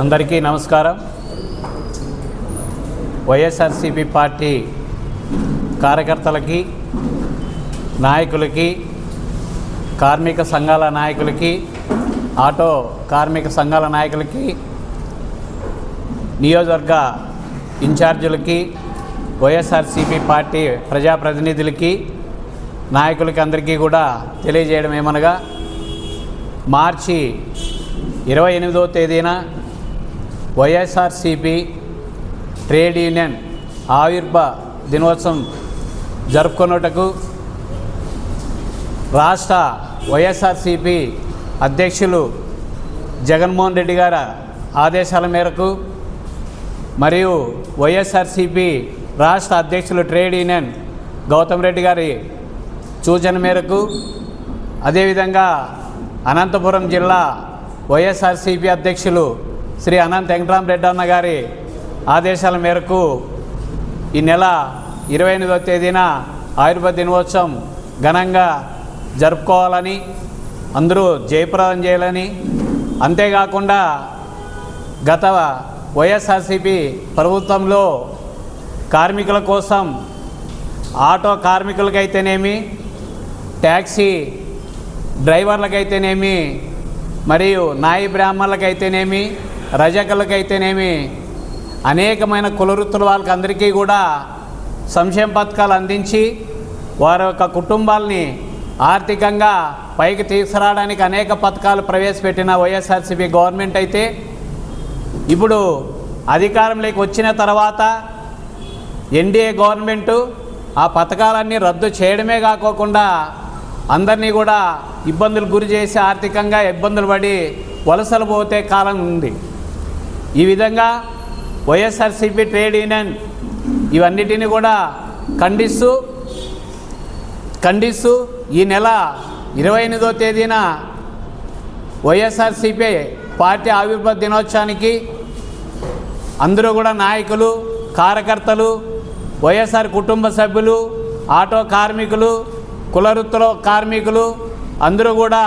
అందరికీ నమస్కారం. వైఎస్ఆర్సిపి పార్టీ కార్యకర్తలకి నాయకులకి కార్మిక సంఘాల నాయకులకి ఆటో కార్మిక సంఘాల నాయకులకి నియోజకవర్గ ఇన్ఛార్జీలకి వైఎస్ఆర్సిపి పార్టీ ప్రజాప్రతినిధులకి నాయకులకి అందరికీ కూడా తెలియజేయడం ఏమనగా మార్చి ఇరవై ఎనిమిదో తేదీన వైఎస్ఆర్సిపి ట్రేడ్ యూనియన్ ఆవిర్భ దినోత్సవం జరుపుకున్నటకు రాష్ట్ర వైఎస్ఆర్సిపి అధ్యక్షులు జగన్మోహన్ రెడ్డి గారి ఆదేశాల మేరకు మరియు వైఎస్ఆర్సిపి రాష్ట్ర అధ్యక్షులు ట్రేడ్ యూనియన్ గౌతమ్ రెడ్డి గారి సూచన మేరకు అదేవిధంగా అనంతపురం జిల్లా వైఎస్ఆర్సిపి అధ్యక్షులు శ్రీ అనంత్ వెంకటరామరెడ్డి అన్న గారి ఆదేశాల మేరకు ఈ నెల ఇరవై ఎనిమిదవ తేదీన ఆయుర్వేద దినోత్సవం ఘనంగా జరుపుకోవాలని అందరూ జయప్రదం చేయాలని. అంతేకాకుండా గత వైఎస్ఆర్సిపి ప్రభుత్వంలో కార్మికుల కోసం ఆటో కార్మికులకైతేనేమి ట్యాక్సీ డ్రైవర్లకైతేనేమి మరియు నాయి బ్రాహ్మణులకైతేనేమి రజకులకైతేనేమి అనేకమైన కులవృత్తుల వాళ్ళకి అందరికీ కూడా సంక్షేమ పథకాలు అందించి వారి యొక్క కుటుంబాలని ఆర్థికంగా పైకి తీసుకురావడానికి అనేక పథకాలు ప్రవేశపెట్టిన వైఎస్ఆర్సీపీ గవర్నమెంట్ అయితే ఇప్పుడు అధికారంలోకి వచ్చిన తర్వాత ఎన్డీఏ గవర్నమెంటు ఆ పథకాలన్నీ రద్దు చేయడమే కాకోకుండా అందరినీ కూడా ఇబ్బందులు గురి చేసి ఆర్థికంగా ఇబ్బందులు పడి వలసలు పోతే కాలం ఉంది. ఈ విధంగా వైఎస్ఆర్సీపీ ట్రేడ్ యూనియన్ ఇవన్నిటిని కూడా ఖండిస్తూ ఖండిస్తూ ఈ నెల ఇరవై ఎనిమిదో తేదీన వైఎస్ఆర్సీపీ పార్టీ ఆవిర్భావ దినోత్సవానికి అందరూ కూడా నాయకులు కార్యకర్తలు వైఎస్ఆర్ కుటుంబ సభ్యులు ఆటో కార్మికులు కులవృత్తుల కార్మికులు అందరూ కూడా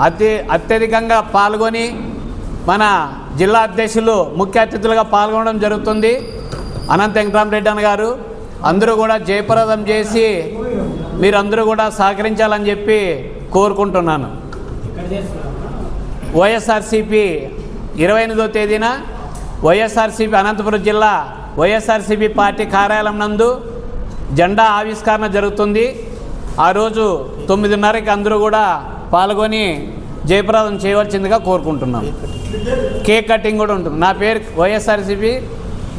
అతి అత్యధికంగా పాల్గొని మన జిల్లా అధ్యక్షులు ముఖ్య అతిథులుగా పాల్గొనడం జరుగుతుంది. అనంత వెంకటరామరెడ్డి అన్న గారు అందరూ కూడా జయప్రదం చేసి మీరందరూ కూడా సహకరించాలని చెప్పి కోరుకుంటున్నాను. వైఎస్ఆర్సిపి ఇరవై ఎనిమిదో తేదీన వైఎస్ఆర్సిపి అనంతపురం జిల్లా వైఎస్ఆర్సిపి పార్టీ కార్యాలయం నందు జెండా ఆవిష్కరణ జరుగుతుంది. ఆ రోజు తొమ్మిదిన్నరకి అందరూ కూడా పాల్గొని జయప్రదం చేయవలసిందిగా కోరుకుంటున్నాను. కేక్ కటింగ్ కూడా ఉంటుంది. నా పేరు వైఎస్ఆర్సిపి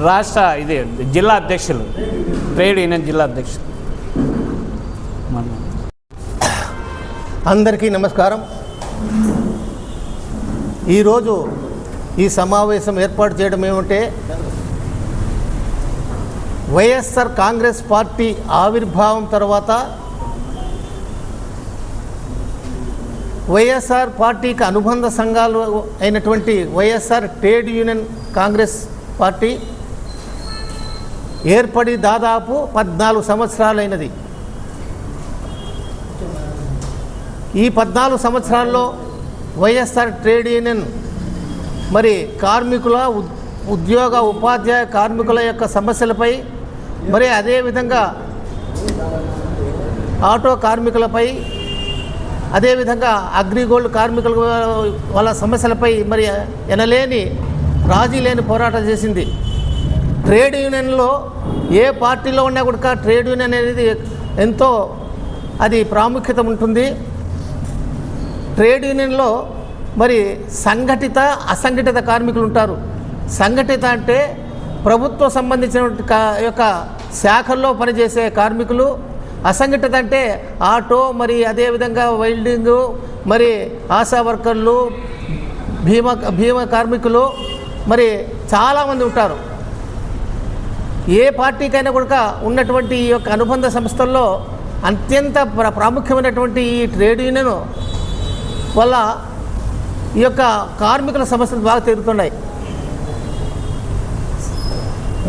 రాష్ట్ర ఇది జిల్లా అధ్యక్షులు. ట్రేడ్ యూనియన్ జిల్లా అధ్యక్షులు. అందరికీ నమస్కారం. ఈరోజు ఈ సమావేశం ఏర్పాటు చేయడం ఏమంటే వైఎస్ఆర్ కాంగ్రెస్ పార్టీ ఆవిర్భావం తర్వాత వైఎస్ఆర్ పార్టీకి అనుబంధ సంఘాలు అయినటువంటి YSR trade union Congress party ఏర్పడి దాదాపు పద్నాలుగు సంవత్సరాలైనది. ఈ పద్నాలుగు సంవత్సరాల్లో వైఎస్ఆర్ ట్రేడ్ యూనియన్ మరి కార్మికుల ఉద్యోగ ఉపాధ్యాయ కార్మికుల యొక్క సమస్యలపై మరి అదేవిధంగా ఆటో కార్మికులపై అదేవిధంగా అగ్రిగోల్డ్ కార్మికుల వాళ్ళ సమస్యలపై మరి ఎనలేని రాజీ లేని పోరాటం చేసింది. ట్రేడ్ యూనియన్లో ఏ పార్టీలో ఉన్నా కూడా ట్రేడ్ యూనియన్ అనేది ఎంతో అది ప్రాముఖ్యత ఉంటుంది. ట్రేడ్ యూనియన్లో మరి సంఘటిత అసంఘటిత కార్మికులు ఉంటారు. సంఘటిత అంటే ప్రభుత్వ సంబంధించిన కా- యొక్క శాఖల్లో పనిచేసే కార్మికులు అసంఘటిత అంటే ఆటో మరి అదేవిధంగా వెల్డింగు మరి ఆశా వర్కర్లు భీమా భీమా కార్మికులు మరి చాలామంది ఉంటారు. ఏ పార్టీకైనా కూడా ఉన్నటువంటి ఈ యొక్క అనుబంధ సంస్థల్లో అత్యంత ప్ర ప్రాముఖ్యమైనటువంటి ఈ ట్రేడ్ యూనియన్ వల్ల ఈ యొక్క కార్మికుల సమస్యలు బాగా తీరుతున్నాయి.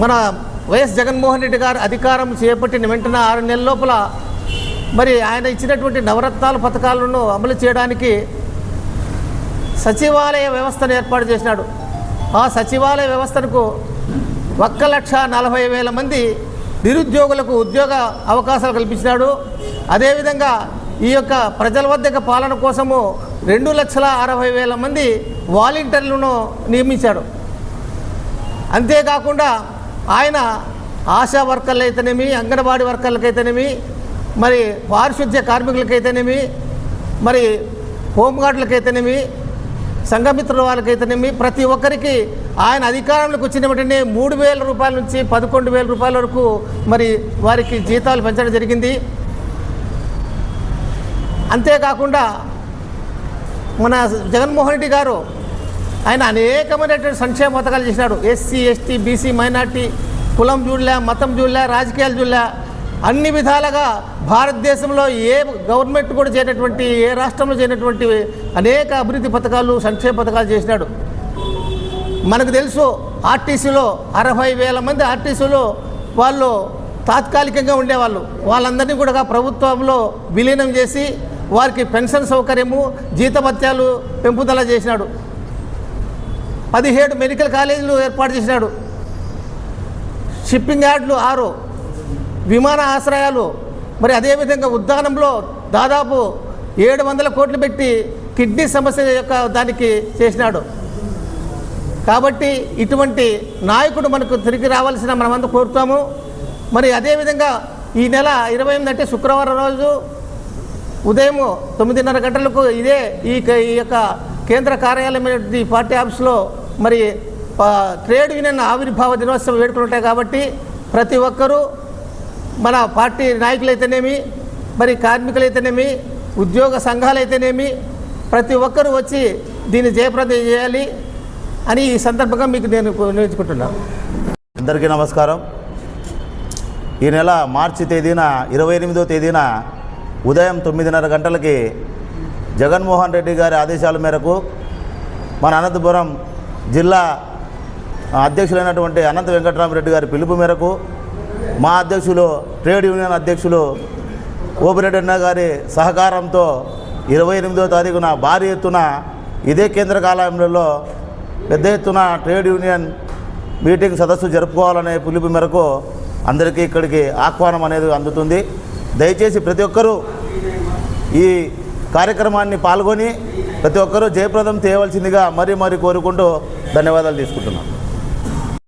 మన వైఎస్ జగన్మోహన్ రెడ్డి గారు అధికారం చేపట్టిన వెంటనే ఆరు నెలల లోపల మరి ఆయన ఇచ్చినటువంటి నవరత్నాల పథకాలను అమలు చేయడానికి సచివాలయ వ్యవస్థను ఏర్పాటు చేసినాడు. ఆ సచివాలయ వ్యవస్థకు ఒక్క లక్ష నలభై వేల మంది నిరుద్యోగులకు ఉద్యోగ అవకాశాలు కల్పించినాడు. అదేవిధంగా ఈ యొక్క ప్రజల వద్దకు పాలన కోసము రెండు లక్షల అరవై వేల మంది వాలంటీర్లను నియమించాడు. అంతేకాకుండా ఆయన ఆశా వర్కర్లు అయితేనేమి అంగన్వాడీ వర్కర్లకైతేనేమి మరి పారిశుద్ధ్య కార్మికులకైతేనేమి మరి హోంగార్డులకైతేనేమి సంఘమిత్రుల వాళ్ళకైతేనేమి ప్రతి ఒక్కరికి ఆయన అధికారంలోకి వచ్చిన వెంటనే మూడు వేల రూపాయల నుంచి పదకొండు వేల రూపాయల వరకు మరి వారికి జీతాలు పెంచడం జరిగింది. అంతేకాకుండా మన జగన్మోహన్ రెడ్డి గారు ఆయన అనేకమైనటువంటి సంక్షేమ పథకాలు చేసినాడు. ఎస్సీ ఎస్టీ బీసీ మైనార్టీ కులం చూడలే మతం చూడలే రాజకీయాలు చూడలే అన్ని విధాలుగా భారతదేశంలో ఏ గవర్నమెంట్ కూడా చేయనటువంటి ఏ రాష్ట్రంలో చేయనటువంటి అనేక అభివృద్ధి పథకాలు సంక్షేమ పథకాలు చేసినాడు. మనకు తెలుసు ఆర్టీసీలో అరవై వేల మంది ఆర్టీసీలో వాళ్ళు తాత్కాలికంగా ఉండేవాళ్ళు. వాళ్ళందరినీ కూడా ప్రభుత్వంలో విలీనం చేసి వారికి పెన్షన్ సౌకర్యము జీతభత్యాలు పెంపుదల చేసినాడు. పదిహేడు మెడికల్ కాలేజీలు ఏర్పాటు చేసినాడు. షిప్పింగ్ యార్డ్లు ఆరు విమాన ఆశ్రయాలు మరి అదేవిధంగా ఉద్యానంలో దాదాపు ఏడు వందల కోట్లు పెట్టి కిడ్నీ సమస్య యొక్క దానికి చేసినాడు. కాబట్టి ఇటువంటి నాయకుడు మనకు తిరిగి రావాల్సిన మనమంతా కోరుతాము. మరి అదేవిధంగా ఈ నెల ఇరవై ఎనిమిది అంటే శుక్రవారం రోజు ఉదయం తొమ్మిదిన్నర గంటలకు ఇదే ఈ ఈ యొక్క కేంద్ర కార్యాలయం ఈ పార్టీ ఆఫీస్లో మరి ట్రేడ్ యూనియన్ ఆవిర్భావ దినోత్సవం వేడుకలు ఉంటాయి కాబట్టి ప్రతి ఒక్కరూ మన పార్టీ నాయకులైతేనేమి మరి కార్మికులైతేనేమి ఉద్యోగ సంఘాలైతేనేమి ప్రతి ఒక్కరూ వచ్చి దీన్ని జయప్రదం చేయాలి అని ఈ సందర్భంగా మీకు నేను నేర్చుకుంటున్నాను అందరికీ నమస్కారం. ఈ నెల మార్చి తేదీన ఇరవై ఎనిమిదో తేదీన ఉదయం తొమ్మిదిన్నర గంటలకి జగన్మోహన్ రెడ్డి గారి ఆదేశాల మేరకు మన అనంతపురం జిల్లా అధ్యక్షులైనటువంటి అనంత వెంకటరామరెడ్డి గారి పిలుపు మేరకు మా అధ్యక్షులు ట్రేడ్ యూనియన్ అధ్యక్షులు ఓపిరెడ్డి అన్న గారి సహకారంతో ఇరవై ఎనిమిదో తారీఖున భారీ ఎత్తున ఇదే కేంద్ర కార్యాలయంలో పెద్ద ఎత్తున ట్రేడ్ యూనియన్ మీటింగ్ సదస్సు జరుపుకోవాలనే పిలుపు మేరకు అందరికీ ఇక్కడికి ఆహ్వానం అనేది అందుతుంది. దయచేసి ప్రతి ఒక్కరూ ఈ కార్యక్రమాన్ని పాల్గొని ప్రతి ఒక్కరూ జయప్రదం చేయవలసిందిగా మరీ మరీ కోరుకుంటూ ధన్యవాదాలు తీసుకుంటున్నాను.